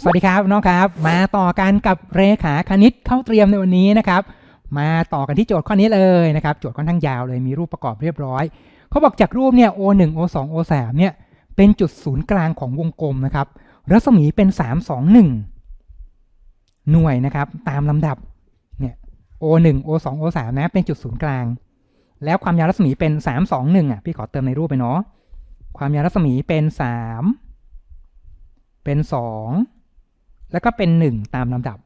สวัสดีครับน้องครับ มาต่อกันกับเรขาคณิตเข้าเตรียมในวันนี้นะครับ มาต่อกันที่โจทย์ข้อนี้เลยนะครับ โจทย์ค่อนข้างยาวเลยมีรูปประกอบเรียบร้อยเขาบอกจากรูปเนี่ย O1 O2 O3 เนี่ยเป็นจุดศูนย์กลางของวงกลมนะครับ รัศมีเป็น 3 2 1 หน่วยนะครับ ตามลำดับเนี่ย O1 O2 O3 นะเป็นจุดศูนย์กลาง แล้วความยาวรัศมีเป็น 3 2 1อะพี่ขอเติมในรูปไปเนาะความยาวรัศมีเป็น 3 เป็น 2 แล้วก็เป็น 1 ตามลำดับ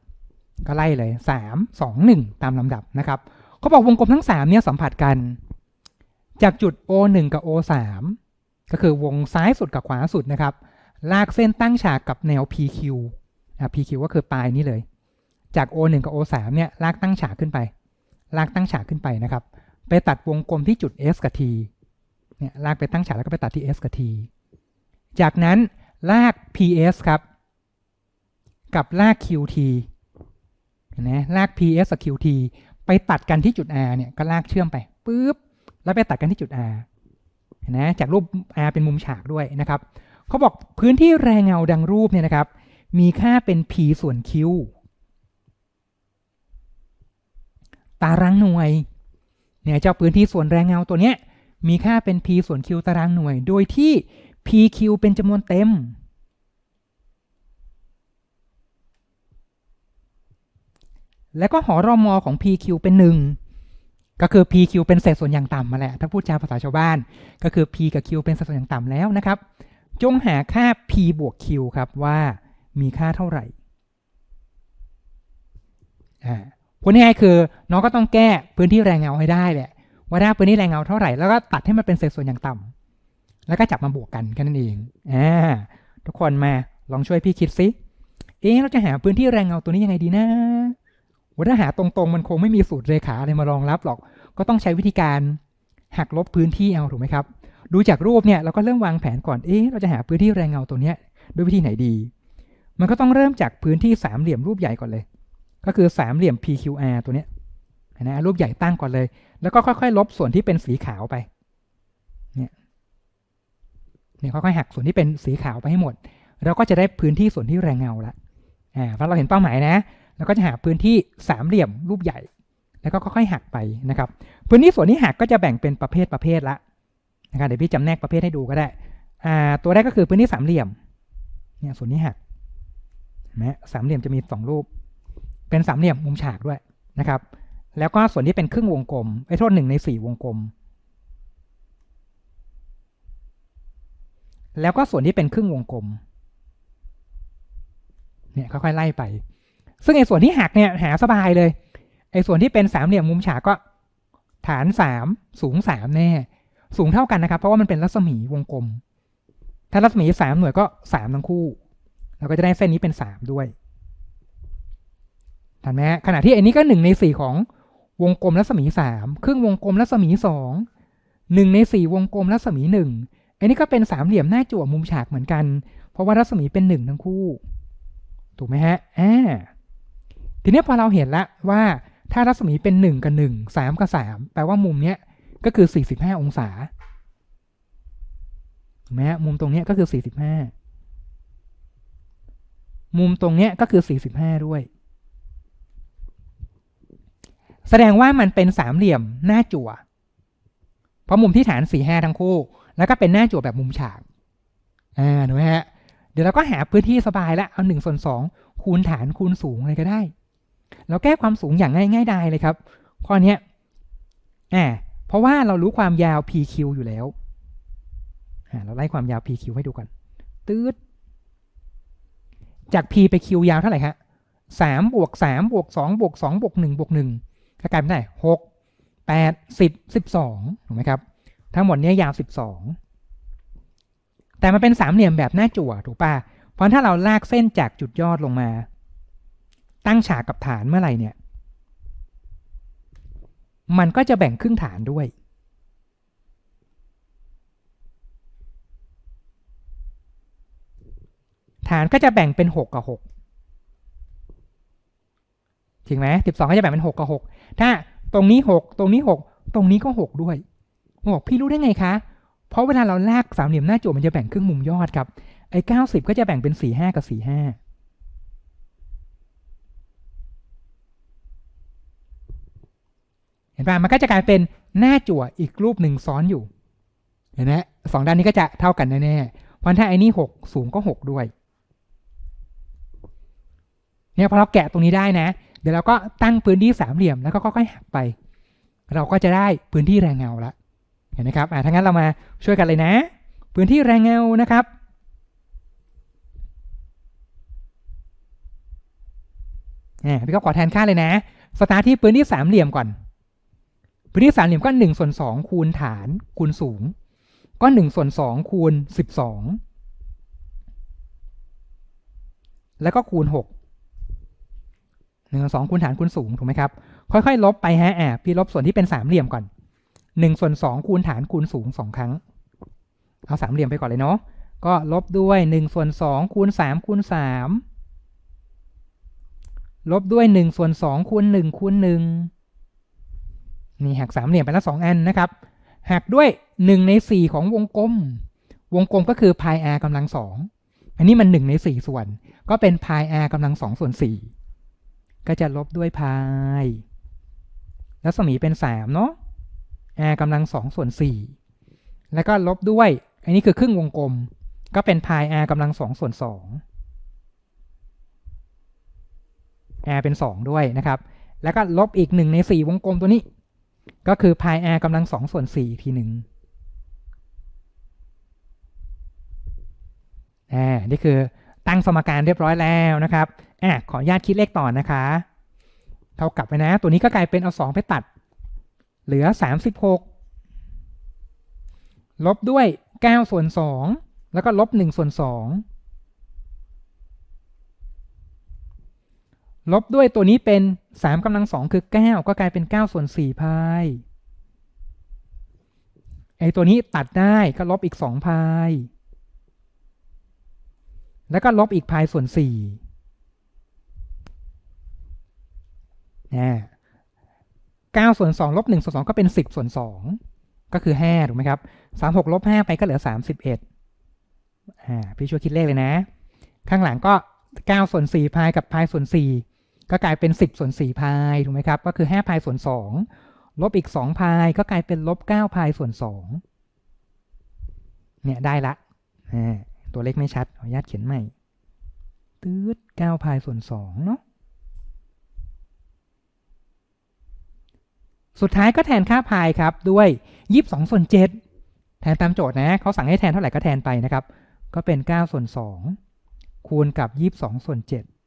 ก็ไล่เลย 3 2 1 ตามลำดับนะครับเขาบอกวงกลมทั้ง 3 เนี่ยสัมผัสกัน จากจุด O1 กับ O3 ก็คือวงซ้ายสุดกับขวาสุดนะครับ ลากเส้นตั้งฉากกับแนว PQ อะ PQ ก็คือปลายนี้เลย จาก O1 กับ O3 เนี่ยลากตั้งฉากขึ้นไป ลากตั้งฉากขึ้นไปนะครับ ไปตัดวงกลมที่จุด S กับ T เนี่ยลากไปตั้งฉากแล้วก็ไปตัดที่ S กับ T จากนั้นลาก PS ครับ กับลาก QT เห็นไหมลาก PS กับ QT ไปตัดกันที่จุด R เนี่ยก็ลากเชื่อมไปปุ๊บแล้วไปตัดกันที่จุด R เห็นไหมจากรูป R เป็นมุมฉากด้วยนะครับเขาบอกพื้นที่แรงเงาดังรูปเนี่ยนะครับ มีค่าเป็น P ส่วน Q ตารางหน่วยเนี่ยเจ้าพื้นที่ส่วนแรงเงาตัวเนี้ยมีค่าเป็น P ส่วน Q ตารางหน่วย โดยที่ PQ เป็นจำนวนเต็ม แล้วก็หอรอมอของ PQ เป็นหนึ่งก็คือ PQ เป็นเศษส่วนอย่างต่ำมาแหละ ถ้าพูดจาภาษาชาวบ้าน ก็คือ P กับ Q เป็นเศษส่วนอย่างต่ำแล้วนะครับ จงหาค่า P บวก Q ครับว่ามีค่าเท่าไหร่อ่าพูดง่ายๆคือน้องก็ต้องแก้พื้นที่แรงเงาให้ได้แหละว่าได้พื้นที่แรงเงาเท่าไหร่แล้วก็ตัดให้มันเป็นเศษส่วนอย่างต่ำแล้วก็จับมาบวกกันแค่นั้นเองอ่าทุกคนมาลองช่วยพี่คิดสิเอ๊ะเราจะหาพื้นที่แรงเงาตัวนี้ยังไงดีนะ ถ้าหาตรงๆ มันคงไม่มีสูตรเรขาอะไรมารองรับหรอก ก็ต้องใช้วิธีการหักลบพื้นที่เอาถูกไหมครับ ดูจากรูปเนี่ยเราก็เริ่มวางแผนก่อน เอ๊ะ เราจะหาพื้นที่แรงเงาตัวเนี้ยด้วยวิธีไหนดี มันก็ต้องเริ่มจากพื้นที่สามเหลี่ยมรูปใหญ่ก่อนเลย ก็คือสามเหลี่ยม PQR ตัวเนี้ยนะรูปใหญ่ตั้งก่อนเลย แล้วก็ค่อยๆ ลบส่วนที่เป็นสีขาวไป เนี่ยเนี่ยค่อยๆหักส่วนที่เป็นสีขาวไปให้หมด เราก็จะได้พื้นที่ส่วนที่แรงเงาละ อ่าเพราะเราเห็นเป้าหมายนะ เราก็จะหาพื้นที่สามเหลี่ยมรูปใหญ่ แล้วก็ค่อยๆหักไปนะครับ พื้นที่ส่วนที่หักก็จะแบ่งเป็นประเภทประเภทละนะครับเดี๋ยวพี่จำแนกประเภทให้ดูก็ได้ตัวแรกก็คือพื้นที่สามเหลี่ยมเนี่ยส่วนนี้หักนไหมสามเหลี่ยมจะมีสองรูป เป็นสามเหลี่ยมมุมฉากด้วยนะครับ แล้วก็ส่วนที่เป็นครึ่งวงกลมไอ้โทษหนึ่งในสี่วงกลม แล้วก็ส่วนที่เป็นครึ่งวงกลมเนี่ยค่อยๆไล่ไป ซึ่งไอ้ส่วนที่หักเนี่ยหาสบายเลย ไอ้ส่วนที่เป็นสามเหลี่ยมมุมฉากก็ ฐานสามสูงสามแน่ สูงเท่ากันนะครับ เพราะว่ามันเป็นรัศมีวงกลม ถ้ารัศมีสามหน่วยก็สามทั้งคู่ เราก็จะได้เส้นนี้เป็นสามด้วยเห็นไหมขณะที่ไอันนี้ก็หนึ่งในสี่ของวงกลมรัศมีสามครึ่งวงกลมรัศมีสองหนึ่งในสี่วงกลมรัศมีหนึ่งอันนี้ก็เป็นสามเหลี่ยมหน้าจั่วมุมฉากเหมือนกัน เพราะว่ารัศมีเป็นหนึ่งทั้งคู่ ถูกไหมฮะอ่า ทีนี้พอเราเห็นแล้วว่าถ้ารัศมีเป็นหนึ่งกับหนึ่งสามกับสามแปลว่ามุมเนี้ยก็คือสี่สิบห้าองศาถูกไหมฮะมุมตรงเนี้ยก็คือสี่สิบห้ามุมตรงเนี้ยก็คือสี่สิบห้าด้วย แสดงว่ามันเป็นสามเหลี่ยมหน้าจั่ว เพราะมุมที่ฐานสี่ห้าทั้งคู่ แล้วก็เป็นหน้าจั่วแบบมุมฉาก อ่าถูกไหมฮะ เดี๋ยวเราก็หาพื้นที่สบายแล้วเอาหนึ่งส่วนสองคูณฐานคูณสูงอะไรก็ได้ เราแก้ความสูงอย่างง่ายง่ายดายเลยครับ ข้อนี้อ่าเพราะว่าเรารู้ความยาว PQ อยู่แล้วอ่าเราไล่ความยาว PQ ให้ดูก่อนตืดจาก P ไป Q ยาวเท่าไหร่ฮะสามบวกสามบวกสองบวกสองบวกหนึ่งบวกหนึ่งกลายเป็นเท่าไหร่หกแปดสิบสิบสองถูกไหมครับ ทั้งหมดนี้ยยาวสิบสองแต่มันเป็นสามเหลี่ยมแบบหน้าจั่วถูกป่ะเพราะถ้าเราลากเส้นจากจุดยอดลงมา ตั้งฉากกับฐานเมื่อไหร่เนี่ย มันก็จะแบ่งครึ่งฐานด้วย ฐานก็จะแบ่งเป็นหกกับหกจริงไหมสิบสองก็จะแบ่งเป็นหกกับหกถ้าตรงนี้หกตรงนี้หกตรงนี้ก็หกด้วยบอกพี่รู้ได้ไงคะ เพราะเวลาเราลากสามเหลี่ยมหน้าจั่วมันจะแบ่งครึ่งมุมยอดครับ ไอ้เก้าสิบก็จะแบ่งเป็นสี่ห้ากับสี่ห้า ห็นป่ะมันก็จะกลายเป็นหน้าจั่วอีกรูปหนึ่งซ้อนอยู่ เห็นไหมสองด้านนี้ก็จะเท่ากันแน่ๆเพราะถ้าไอ้นี่หกสูงก็หกด้วย เนี่ยพอเราแกะตรงนี้ได้นะ เดี๋ยวเราก็ตั้งพื้นที่สามเหลี่ยมแล้วก็ค่อยๆหักไป เราก็จะได้พื้นที่แรงเงาละเห็นไหมครับอ่าถ้างั้นเรามาช่วยกันเลยนะ พื้นที่แรงเงานะครับอ่าพี่ก็ขอแทนค่าเลยนะ สตาร์ทที่พื้นที่สามเหลี่ยมก่อน พื้นที่สามเหลี่ยมก็หนึ่งส่วนสองคูณฐานคูณสูง ก็หนึ่งส่วนสองคูณสิบสองแล้วก็คูณหกหนึ่งส่วนสองคูณฐานคูณสูงถูกไหมครับ ค่อยๆ ลบไปฮะอ่าพี่ลบส่วนที่เป็นสามเหลี่ยมก่อนหนึ่งส่วนสองคูณฐานคูณสูงสองครั้ง เอาสามเหลี่ยมไปก่อนเลยเนาะ ก็ลบด้วยหนึ่งส่วนสองคูณสามคูณสามลบด้วย1ส่วน2คูณ1คูณ1 นี่หักสามเหลี่ยมไปแล้ว2อันนะครับ หักด้วย 1 ใน 4 ของวงกลม วงกลมก็คือ pi r กำลัง2อันนี้มัน 1 ใน 4 ส่วน ก็เป็น pi r กำลัง2ส่วน 4 ก็จะลบด้วย pi แล้วสมีเป็น 3 เนาะ r กำลัง2ส่วน 4 แล้วก็ลบด้วย อันนี้คือครึ่งวงกลม ก็เป็น pi r กำลัง2ส่วน 2 r เป็น 2 ด้วยนะครับ แล้วก็ลบอีก 1 ใน 4 วงกลมตัวนี้ ก็คือ pi r กำลัง2ส่วน4อีกทีหนึ่งอ่า นี่คือตั้งสมการเรียบร้อยแล้วนะครับ อะ ขออนุญาตคิดเลขต่อนะคะ เท่ากับไปนะ ตัวนี้ก็กลายเป็นเอา2ไปตัด เหลือ36ลบด้วย9ส่วน2แล้วก็ลบ1ส่วน2 ลบด้วยตัวนี้เป็น3กำลังสองคือ 9 ก็กลายเป็น9ส่วน4พายไอตัวนี้ตัดได้ก็ลบอีก2พาย แล้วก็ลบอีกพายส่วน4นะ9ส่วน2ลบ1ส่วน2ก็เป็น 10 ส่วน 2 ก็คือ5ถูกไหมครับ36ลบ5ไปก็เหลือ 31อ่าพี่ช่วยคิดเลขเลยนะ ข้างหลังก็9ส่วน4พายกับพายส่วน4 ก็กลายเป็น 10 ส่วน4พายถูกไหมครับ ก็คือ5พายส่วน2ลบอีก2พายก็กลายเป็นลบ9พายส่วน2เนี่ยได้ละตัวเลขไม่ชัดขออนุญาตเขียนใหม่ตืด9พายส่วน2เนาะสุดท้ายก็แทนค่าพายครับด้วย 22 ส่วน 7 แทนตามโจทย์นะ เขาสั่งให้แทนเท่าไหร่ก็แทนไปนะครับ ก็เป็น 9 ส่วน 2 คูณกับ 22 ส่วน 7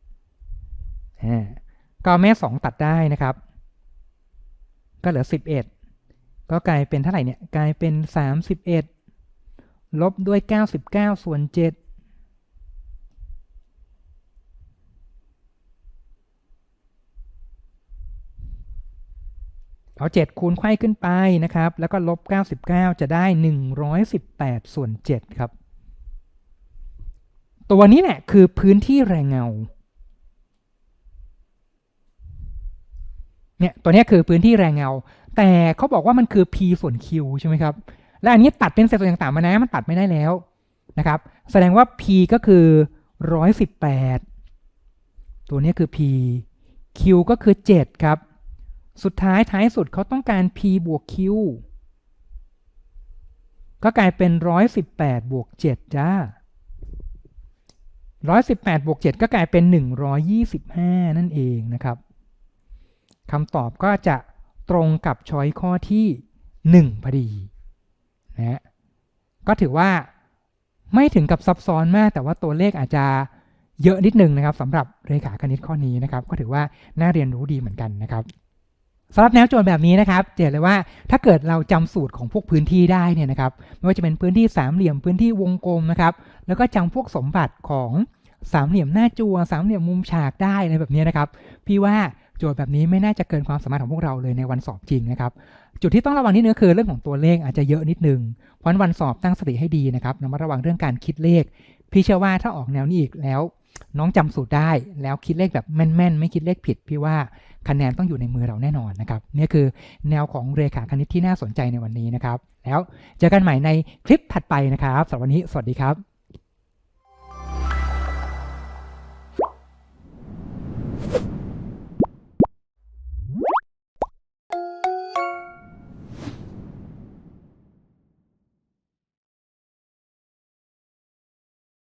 ก็แม่สองตัดได้นะครับ ก็เหลือสิบเอ็ดก็กลายเป็นเท่าไหร่เนี่ย กลายเป็นสามสิบเอ็ดลบด้วยเก้าสิบเก้าส่วนเจ็ดเอา 7 คูณไข้ขึ้นไปนะครับ แล้วก็ลบ 99 จะได้ 118 ส่วน 7 ครับ ตัวนี้แหละคือพื้นที่แรงเงา เนี่ยตัวนี้คือพื้นที่แรงเงา แต่เขาบอกว่ามันคือ p ส่วน q ใช่ไหมครับ และอันนี้ตัดเป็นเศษส่วนต่างๆมานะมันตัดไม่ได้แล้วนะครับ แสดงว่า p ก็คือ118 ตัวนี้คือ p q ก็คือ 7 ครับ สุดท้ายท้ายสุดเขาต้องการ p บวก q ก็กลายเป็น 118 บวก 7 จ้า 118 บวก 7 ก็กลายเป็น 125 นั่นเองนะครับ คำตอบก็จะตรงกับช้อยข้อที่ 1 พอดีนะก็ถือว่าไม่ถึงกับซับซ้อนมาก แต่ว่าตัวเลขอาจจะเยอะนิดนึงนะครับสำหรับเรขาคณิตข้อนี้นะครับ ก็ถือว่าน่าเรียนรู้ดีเหมือนกันนะครับสำหรับแนวโจทย์แบบนี้นะครับเจนเลยว่าถ้าเกิดเราจำสูตรของพวกพื้นที่ได้เนี่ยนะครับไม่ว่าจะเป็นพื้นที่สามเหลี่ยมพื้นที่วงกลมนะครับ แล้วก็จำพวกสมบัติของสามเหลี่ยมหน้าจัวสามเหลี่ยมมุมฉากได้อะไรแบบนี้นะครับ พี่ว่า โจทย์แบบนี้ไม่น่าจะเกินความสามารถของพวกเราเลยในวันสอบจริงนะครับ จุดที่ต้องระวังนิดนึงคือเรื่องของตัวเลขอาจจะเยอะนิดนึง เพราะวันสอบตั้งสติให้ดีนะครับระมัดระวังเรื่องการคิดเลข พี่เชื่อว่าถ้าออกแนวนี้อีกแล้ว น้องจำสูตรได้แล้วคิดเลขแบบแม่นๆ ไม่คิดเลขผิด พี่ว่าคะแนนต้องอยู่ในมือเราแน่นอนนะครับนี่คือแนวของเรขาคณิตที่น่าสนใจในวันนี้นะครับ แล้วเจอกันใหม่ในคลิปถัดไปนะครับสำหรับวันนี้สวัสดีครับ